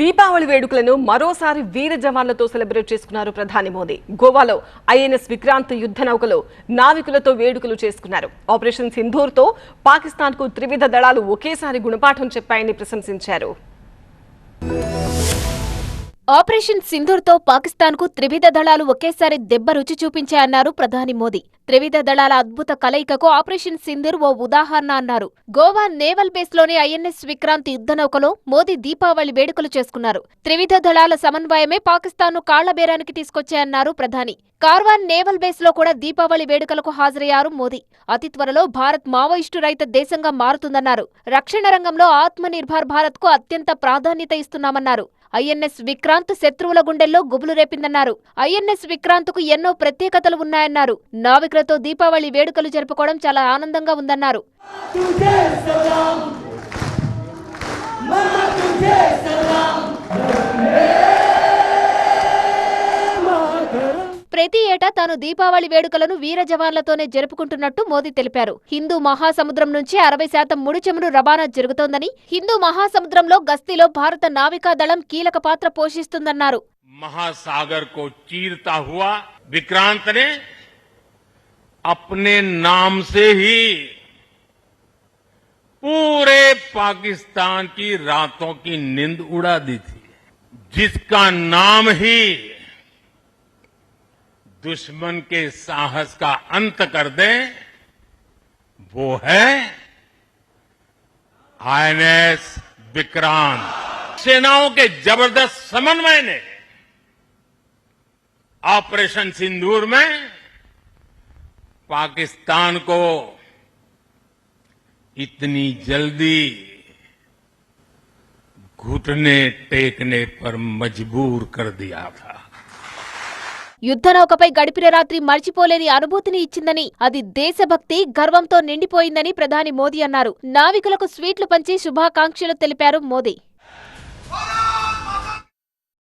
దీపావళి వేడుకలను మరోసారి వీర జవాన్లతో సెలబ్రేట్ చేసుకున్నారు ప్రధాని మోదీ. గోవాలో ఐఎన్ఎస్ విక్రాంత్ యుద్ధ నౌకలో నావికులతో వేడుకలు చేసుకున్నారు. ఆపరేషన్ సింధూర్తో పాకిస్తాన్కు త్రివిధ దళాలు ఒకేసారి గుణపాఠం చెప్పాయని ప్రశంసించారు. ఆపరేషన్ సింధూర్తో పాకిస్తాన్కు త్రివిధ దళాలు ఒకేసారి దెబ్బ రుచి చూపించాయన్నారు ప్రధాని మోదీ. త్రివిధ దళాల అద్భుత కలయికకు ఆపరేషన్ సింధూర్ ఓ ఉదాహరణ అన్నారు. గోవా నేవల్ బేస్లోని ఐఎన్ఎస్ విక్రాంత్ యుద్ధనౌకలో మోదీ దీపావళి వేడుకలు చేసుకున్నారు. త్రివిధ దళాల సమన్వయమే పాకిస్తాన్ను కాళ్ళబేరానికి తీసుకొచ్చాయన్నారు ప్రధాని. కార్వాన్ నేవల్ బేస్లో కూడా దీపావళి వేడుకలకు హాజరయ్యారు మోదీ. అతి త్వరలో భారత్ మావోయిస్టు రహిత దేశంగా మారుతుందన్నారు. రక్షణ రంగంలో ఆత్మనిర్భర్ భారత్కు అత్యంత ప్రాధాన్యత ఇస్తున్నామన్నారు. ఐఎన్ఎస్ విక్రాంత్ శత్రువుల గుండెల్లో గుబులు రేపిందన్నారు. ఐఎన్ఎస్ విక్రాంత్కు ఎన్నో ప్రత్యేకతలు ఉన్నాయన్నారు. నావికులతో దీపావళి వేడుకలు జరుపుకోవడం చాలా ఆనందంగా ఉందన్నారు. ప్రతి ఏటా తాను దీపావళి వేడుకలను వీర జవాన్లతోనే జరుపుకుంటున్నట్టు మోదీ తెలిపారు హిందూ మహాసముద్రం నుంచి అరవై శాతం ముడి చమురు రవాణా జరుగుతోందని హిందూ మహాసముద్రంలో గస్తీలో భారత నావికా దళం కీలక పాత్ర పోషిస్తుందన్నారు महासागर को चीरता हुआ विक्रांत ने अपने नाम से ही पूरे पाकिस्तान की रातों की नींद उड़ा दी थी जिसका नाम ही दुश्मन के साहस का अंत कर दे, वो है आईएनएस विक्रांत। सेनाओं के ज़बरदस्त समन्वय ने ऑपरेशन सिंदूर में पाकिस्तान को इतनी जल्दी घुटने टेकने पर मजबूर कर दिया था। యుద్ధనౌకపై గడిపిన రాత్రి మర్చిపోలేని అనుభూతిని ఇచ్చిందని అది దేశభక్తి గర్వంతో నిండిపోయిందని ప్రధాని మోదీ అన్నారు. నావికులకు స్వీట్లు పంచి శుభాకాంక్షలు తెలిపారు మోదీ.